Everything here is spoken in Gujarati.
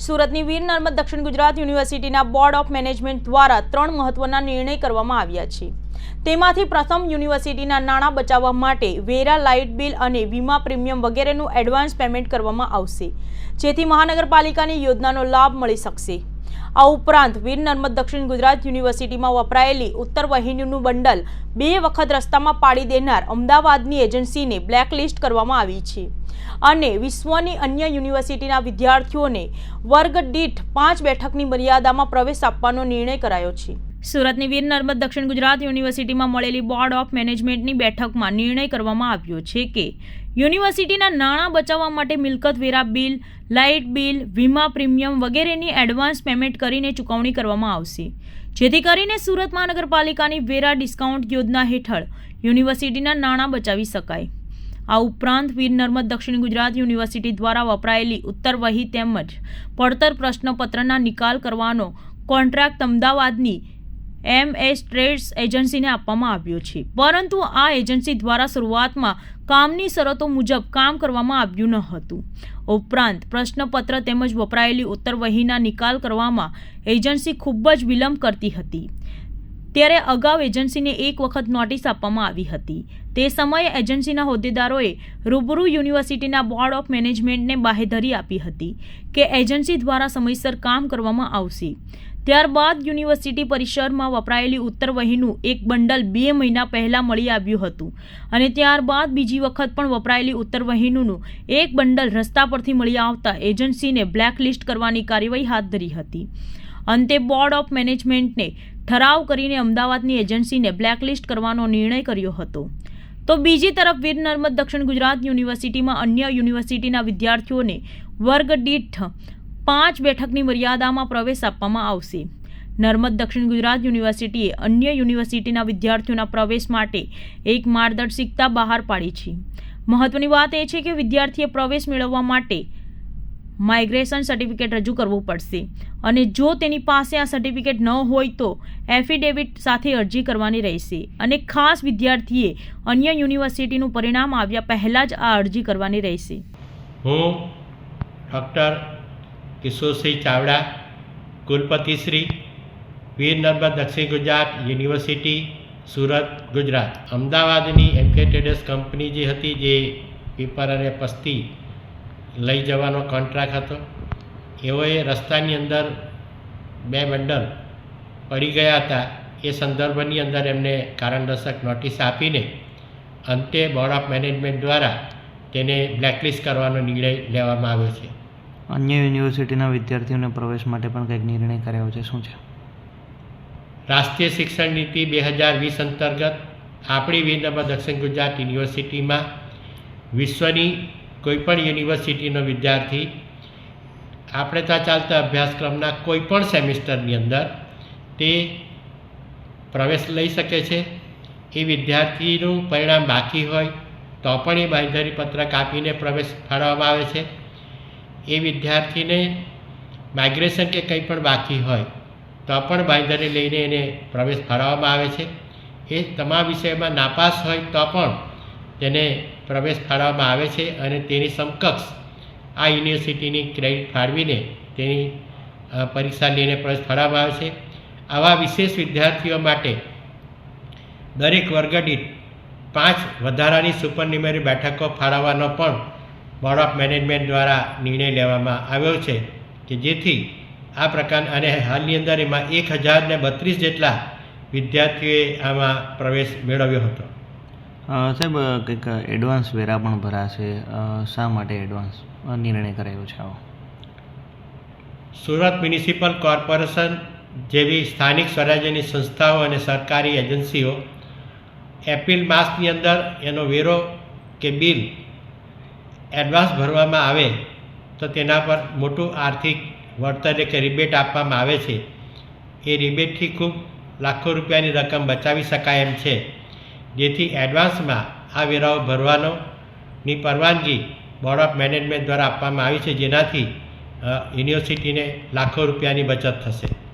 સુરતની વીર નર્મદ દક્ષિણ ગુજરાત યુનિવર્સિટીના બોર્ડ ઓફ મેનેજમેન્ટ દ્વારા ત્રણ મહત્વના નિર્ણય કરવામાં આવ્યા છે. તેમાંથી પ્રથમ યુનિવર્સિટીના નાણાં બચાવવા માટે વેરા લાઇટ બિલ અને વીમા પ્રીમિયમ વગેરેનું એડવાન્સ પેમેન્ટ કરવામાં આવશે. જેથી મહાનગરપાલિકાની યોજનાનો લાભ મળી શકશે. આ ઉપરાંત વીર નર્મદ દક્ષિણ ગુજરાત યુનિવર્સિટીમાં વપરાયેલી ઉત્તર વહિનીનું બંડલ બે વખત રસ્તામાં પાડી દેનાર અમદાવાદની એજન્સીને બ્લેકલિસ્ટ કરવામાં આવી છે. અને વિશ્વની અન્ય યુનિવર્સિટીના વિદ્યાર્થીઓને વર્ગ દીઠ પાંચ બેઠકની મર્યાદામાં પ્રવેશ આપવાનો નિર્ણય કરાયો છે. સુરતની વીર નર્મદ દક્ષિણ ગુજરાત યુનિવર્સિટીમાં મળેલી બોર્ડ ઓફ મેનેજમેન્ટની બેઠકમાં નિર્ણય કરવામાં આવ્યો છે કે યુનિવર્સિટીના નાણાં બચાવવા માટે મિલકત, વેરા બિલ, લાઇટ બિલ, વીમા પ્રીમિયમ વગેરેની એડવાન્સ પેમેન્ટ કરીને ચૂકવણી કરવામાં આવશે. જેથી કરીને સુરત મહાનગરપાલિકાની વેરા ડિસ્કાઉન્ટ યોજના હેઠળ યુનિવર્સિટીના નાણાં બચાવી શકાય. આ ઉપરાંત વીર નર્મદ દક્ષિણ ગુજરાત યુનિવર્સિટી દ્વારા વપરાયેલી ઉત્તર વહી તેમજ પડતર પ્રશ્નપત્રના નિકાલ કરવાનો કોન્ટ્રાક્ટ અમદાવાદની એમ એસ ટ્રેડ્સ એજન્સીને આપવામાં આવ્યો છે. પરંતુ આ એજન્સી દ્વારા શરૂઆતમાં કામની શરતો મુજબ કામ કરવામાં આવ્યું ન હતું. ઉપરાંત પ્રશ્નપત્ર તેમજ વપરાયેલી ઉત્તર વહીના નિકાલ કરવામાં એજન્સી ખૂબ જ વિલંબ કરતી હતી. ત્યારે અગાઉ એજન્સીને એક વખત નોટિસ આપવામાં આવી હતી. તે સમયે એજન્સીના હોદ્દેદારોએ રૂબરૂ યુનિવર્સિટીના બોર્ડ ઓફ મેનેજમેન્ટને બાહેધરી આપી હતી કે એજન્સી દ્વારા સમયસર કામ કરવામાં આવશે. ત્યારબાદ યુનિવર્સિટી પરિસરમાં વપરાયેલી ઉત્તર વહીનું એક બંડલ બે મહિના પહેલાં મળી આવ્યું હતું અને ત્યારબાદ બીજી વખત પણ વપરાયેલી ઉત્તર વહીનું એક બંડલ રસ્તા પરથી મળી આવતા એજન્સીને બ્લેકલિસ્ટ કરવાની કાર્યવાહી હાથ ધરી હતી. અંતે બોર્ડ ઓફ મેનેજમેન્ટને ઠરાવ કરીને અમદાવાદની એજન્સીને બ્લેકલિસ્ટ કરવાનો નિર્ણય કર્યો હતો. તો બીજી તરફ વીર નર્મદ દક્ષિણ ગુજરાત યુનિવર્સિટીમાં અન્ય યુનિવર્સિટીના વિદ્યાર્થીઓને વર્ગ દીઠ પાંચ બેઠકની મર્યાદામાં પ્રવેશ આપવામાં આવશે. નર્મદ દક્ષિણ ગુજરાત યુનિવર્સિટીએ અન્ય યુનિવર્સિટીના વિદ્યાર્થીઓના પ્રવેશ માટે એક માર્ગદર્શિકતા બહાર પાડી છે. મહત્વની વાત એ છે કે વિદ્યાર્થીએ પ્રવેશ મેળવવા માટે માઇગ્રેશન સર્ટિફિકેટ રજૂ કરવું પડશે અને જો તેની પાસે આ સર્ટિફિકેટ ન હોય તો એફિડેવિટ સાથે અરજી કરવાની રહેશે અને ખાસ વિદ્યાર્થીએ અન્ય યુનિવર્સિટીનું પરિણામ આવ્યા પહેલાં જ આ અરજી કરવાની રહેશે. હું ડૉક્ટર કિશોરસિંહ ચાવડા કુલપતિશ્રી વીર નર્મદ દક્ષિણ ગુજરાત યુનિવર્સિટી, સુરત, ગુજરાત. અમદાવાદની એમકે ટ્રેડર્સ કંપની જે હતી, જે પેપર અને પસ્તી લઈ જવાનો કોન્ટ્રાક્ટ હતો, એઓએ રસ્તાની અંદર બે બંડલ પડી ગયા હતા. એ સંદર્ભની અંદર એમને કારણદર્શક નોટિસ આપીને અંતે બોર્ડ ઓફ મેનેજમેન્ટ દ્વારા તેને બ્લેકલિસ્ટ કરવાનો નિર્ણય લેવામાં આવ્યો છે. અન્ય યુનિવર્સિટીના વિદ્યાર્થીઓને પ્રવેશ માટે પણ કંઈક નિર્ણય કર્યો છે, શું છે? રાષ્ટ્રીય શિક્ષણ નીતિ બે હજાર વીસ અંતર્ગત આપણી વીરનર્મદ દક્ષિણ ગુજરાત યુનિવર્સિટીમાં વિશ્વની કોઈપણ યુનિવર્સિટીનો વિદ્યાર્થી આપણે ત્યાં ચાલતા અભ્યાસક્રમના કોઈપણ સેમિસ્ટરની અંદર તે પ્રવેશ લઈ શકે છે. એ વિદ્યાર્થીનું પરિણામ બાકી હોય તો પણ એ બાંયધરી પત્રક આપીને પ્રવેશ ફાળવવામાં આવે છે. એ વિદ્યાર્થીને માઇગ્રેશન કે કંઈ પણ બાકી હોય, તો પણ બાંયધરી લઈને એને પ્રવેશ ફાળવવામાં આવે છે. એ તમામ વિષયમાં નાપાસ હોય તો પણ તેને પ્રવેશ ફાળવવામાં આવે છે અને તેની સમકક્ષ આ યુનિવર્સિટીની ક્રેડિટ ફાળવીને તેની પરીક્ષા લઈને પ્રવેશ ફાળવવામાં આવે છે. આવા વિશેષ વિદ્યાર્થીઓ માટે દરેક વર્ગ દીઠ પાંચ વધારાની સુપરન્યુમરી બેઠકો ફાળવવાનો પણ બોર્ડ ઓફ મેનેજમેન્ટ દ્વારા નિર્ણય લેવામાં આવ્યો છે કે જેથી આ પ્રકાર અને હાલની અંદર એમાં એક હજારને બત્રીસ જેટલા વિદ્યાર્થીઓએ આમાં પ્રવેશ મેળવ્યો હતો. સાહેબ કંઈક એડવાન્સ વેરા પણ ભરાશે. શા માટે એડવાન્સ નિર્ણય કરાયો છે આવો? સુરત મ્યુનિસિપલ કોર્પોરેશન જેવી સ્થાનિક સ્વરાજ્યની સંસ્થાઓ અને સરકારી એજન્સીઓ એપ્રિલ માસની અંદર એનો વેરો કે બિલ એડવાન્સ ભરવામાં આવે તો તેના પર મોટું આર્થિક વળતર કે રિબેટ આપવામાં આવે છે. એ રિબેટથી ખૂબ લાખો રૂપિયાની રકમ બચાવી શકાય એમ છે. જેથી એડવાન્સમાં આ વેરાઓ ભરવાનો ની પરવાનગી બોર્ડ ઓફ મેનેજમેન્ટ દ્વારા આપવામાં આવી છે. જેનાથી યુનિવર્સિટીને લાખો રૂપિયાની બચત થશે.